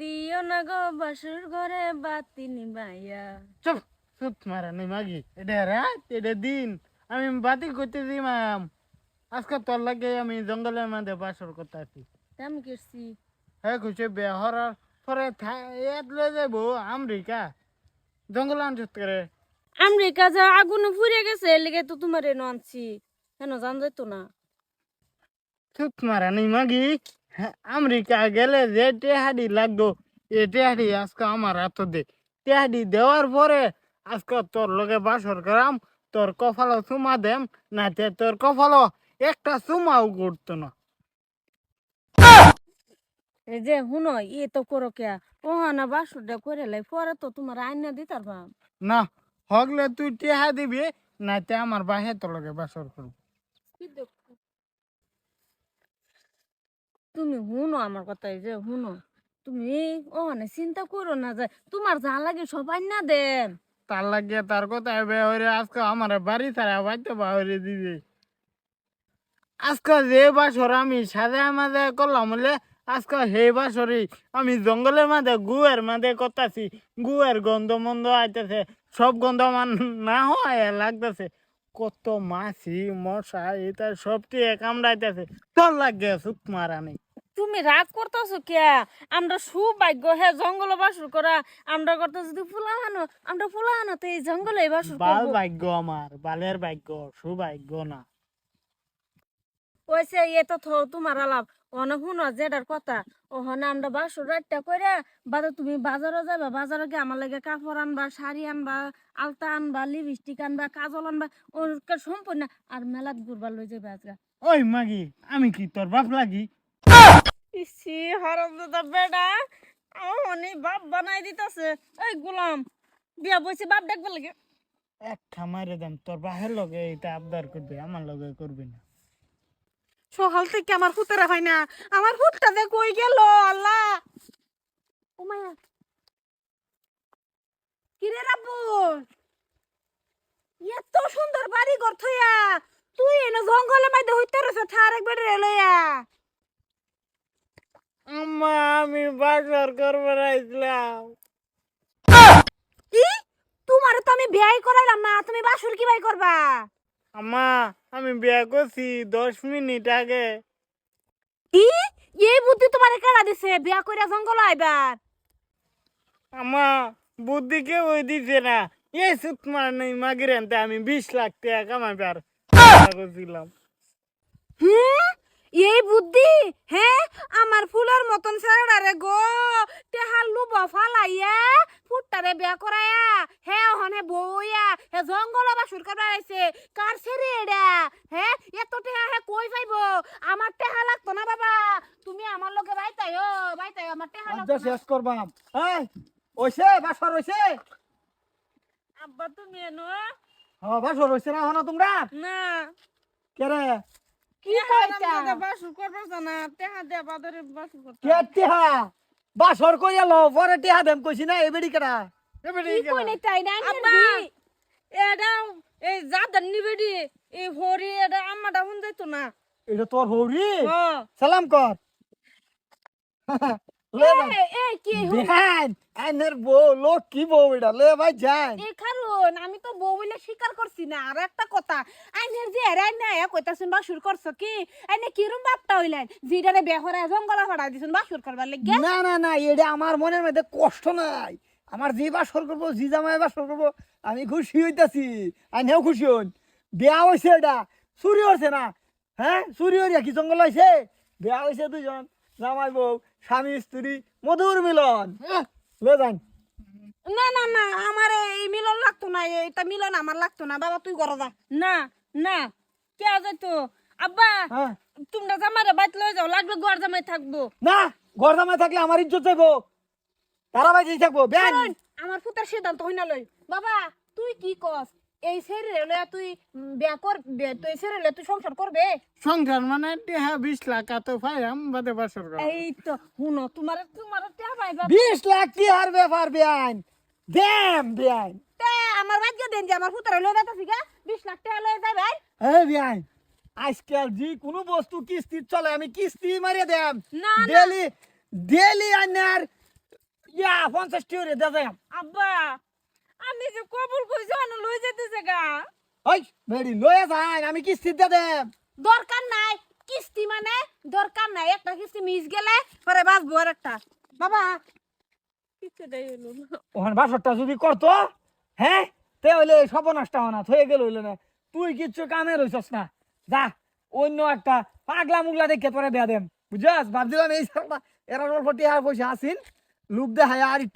দিও না গো বাসুর ঘরে বাতি নিবাইয়া। চুপ চুপ মারা নেই মাগি। এটা রাত এটা দিন। আমি বাতি করতে দিমাম। আজকে তোর লাগে আমি জঙ্গলের মধ্যে বাসর করতে আছি করছি। হ্যাঁ খুশি বিয়া হরার পরে ইয়াত লয়ে যাব আমেরিকা। জঙ্গল আনছত করে আমেরিকা যা আগুনে ফুরে গেছে এর তো তোমার এনে আনছি। কেন জান যাইতো না। চুপ মারা নেই মাগি। আমেরিকা গেলে যে টেহাডি লাগতো এ টেহাডি আজকে আমার হাত দে। টেহাডি দেওয়ার পরে আজকে তোর লগে বাসর করাম তোর কপালও চুমা দেম না তে তোর কপালও একটা চুমাও করতো না। এই যে শুনো ই তো করো কে ও না বাসুরটা করে লাই পরে তো তোমার আইনা দিতার ভাব না হগলে তুই টেহা দিবি না তে আমার বাহে তোর লগে বাসর করব। তুমি শুনো আমার কথা এই যে শুনো তুমি ও না চিন্তা করো না যে তোমার যা লাগে সবাই না দেন। তার লাগিয়ে তার কথা আজকে আমার বাড়ি ছাড়া বাইতে বাহরে দিবে। আজকে যে বাসর আমি সাদা মাঝে করলাম বলে আজকে হে বাসরি আমি জঙ্গলের মাঝে গুয়ের মাঝে করতেছি। গুয়ের গন্ধ মন্ধ আইতেছে, সব গন্ধ আমার না হয় লাগতেছে। কত মাছি মশা এটা সবটি কামড়াইতেছে। তোর লাগে সুখ নেই। তুমি রাগ করতেছো কে? আমরা সুভাগ্য হে জঙ্গল বাসুর করা। আমরা করতে যদি ফুলা হানো আমরা ফুলা হানো তো এই জঙ্গলে বাসুর বাল ভাগ্য আমার বালের ভাগ্য সুভাগ্য না। ওইসে এ তো থো তোমার আলাপ। অনেক শুনো যেটার কথা। আমরা বাসুর রাতটা তুমি বাজারে যাবে বাজারে গিয়ে আমার লাগে কাপড় আনবা শাড়ি আনবা আলতা আনবা লিপস্টিক আনবা কাজল আনবা ওর সম্পূর্ণ। আর মেলাত ঘুরবার লই যাবে আজকে ওই মাগি আমি কি তোর বাপ লাগি? ইসি হারাম দাদা বেডা অনেক বাপ বানাই দিতেছে। এই গোলাম বিয়া বসে বাপ ডাকবে লাগে। একটা মারে দাম তোর বাহের লগে এটা আবদার করবে আমার লগে করবে না। সকাল থেকে আমার ফুতেরা হয় না আমার ফুটটা যে কই গেল আল্লাহ। ও মায়া। কিরে রাব্বু এত সুন্দর বাড়ি ঘর থইয়া তুই এনে জঙ্গলে মাইদে হইতে রছে থার একবার রেলয়া আম্মা আমি বাজার করবে আইছিলাম। কি? তোমার তো আমি বিয়াই করাইলাম না তুমি বাসুর কি বাই করবা? আম্মা আমি বিয়া করছি দশ মিনিট আগে। কি? এই বুদ্ধি তোমার কেডা দিছে? বিয়া কইরা জঙ্গল আইবার। আম্মা বুদ্ধি কেউ দিছে না। এই সুত মার নেই মাগির আনতে আমি বিশ লাখ টাকা কামাইবার। করছিলাম। হুম এই বুদ্ধি হ্যাঁ আমার ফুলের মতন ছেড়ারে গো তেহার লুব ফালাইয়া ফুটটারে বিয়া করায়া হে হনে বইয়া হে করবার আইছে কার ছেড়ে এডা হ্যাঁ? এত টেহা হে কই পাইব? আমার টেহা লাগতো না বাবা। তুমি আমার লগে বাইতাই ও বাইতাই আমার টেহা লাগতো না। শেষ করবাম এই ওইছে বাসর হইছে আব্বা তুমি এনো? হ্যাঁ বাসর হইছে না হনা তোমরা? না। কে রে? কি কইতা বাসুর করব জানা তেহা দে বাদরে বাসুর করতে কে টিহা? বাসর কইয়া লো পরে টিহা দেম কইছি না এবেডি কেডা? কি কই তাই? না আব্বা! এটা এই যাদের নিবেদি এই হরি এটা আমাটা হুন যাইতো না। এটা তোর হৌরি? ও সালাম কর। লে ভাই। এই কি বিহান আইনের বউ লোক কি বউ এটা। লে ভাই যান। এই কারণ আমি তো বউ বলে স্বীকার করছি না। আর একটা কথা আইনের যে এরাই না কইতাছেন বাসুর করছ কি? আইনে কিরম বাপটা হইলেন? জিডারে বেহরা জঙ্গলা ফাড়া দিছেন বাসুর করবার লাগে? না না না এটা আমার মনের মধ্যে কষ্ট নাই। আমার যে বাসর করব জি জামাই বাসর করব আমি খুশি হইতাছি। আইনেও খুশি হন। বিয়া হয়েছে এটা। চুরি হচ্ছে না। হ্যাঁ? চুরি হইয়া কি জঙ্গল হয়েছে বিয়া হয়েছে দুজন জামাই বউ স্বামী স্ত্রী মধুর মিলন। আহ, লে যান। না না না আমার এই মিলন লাগতো না। এটা মিলন আমার লাগতো না। বাবা তুই করো যা। না না। কে যাইতো আব্বা হ্যাঁ? তোমরা জামারে বাইত লয়ে যাও। লাগলে ঘর জামাই থাকব। না ঘর জামাই থাকলে আমার ইজ্জত যাইবো। তারা বাইরে থাকব ব্যান কারণ আমার ফুতার সিদ্ধান্ত হই না লই। বাবা তুই কি কস? এই ছেড়ে লইয়া তুই বিয়া কর বে- তুই ছেড়ে তুই সংসার করবে? সংসার মানে টেহা বিশ লাখ এত পাইলাম বাদে বাসর করা এই তো শুনো তোমার তোমার টেহা পাইবা বিশ লাখ কি আর ব্যাপার ব্যান দেম ব্যান তে আমার ভাগ্য দেন যে আমার ফুতার লইয়া যাইতাছি গা। 20 লাখ টাকা যাই ভাই। এই বিয়াই আজকাল যে কোনো বস্তু কিস্তি চলে আমি কিস্তি মারিয়ে দেম। ডেলি ডেলি আনার দে যাই আব্বা আমি যে কবুল কইছি অন লই যেতেছে গা। ওই বেড়ি লয়ে যাই আমি কিস্তি দে দরকার নাই। কিস্তি মানে দরকার নাই। একটা কিস্তি মিস গেলে পরে বাঁচবো আর একটা। বাবা। কিছু দেই হলো না। ওখানে বাসরটা যদি করতো হ্যাঁ তে হইলে সর্বনাশটা হনা থয়ে গেল হইলে না। তুই কিচ্ছু কামে রইছস না। যা অন্য একটা পাগলা মুগলা দেখে তোরে দেয়া দেম। বুঝছস? ভাবছিলাম এই এরা অল্প টিহার পয়সা আসিন লুক দেখায় আর একটু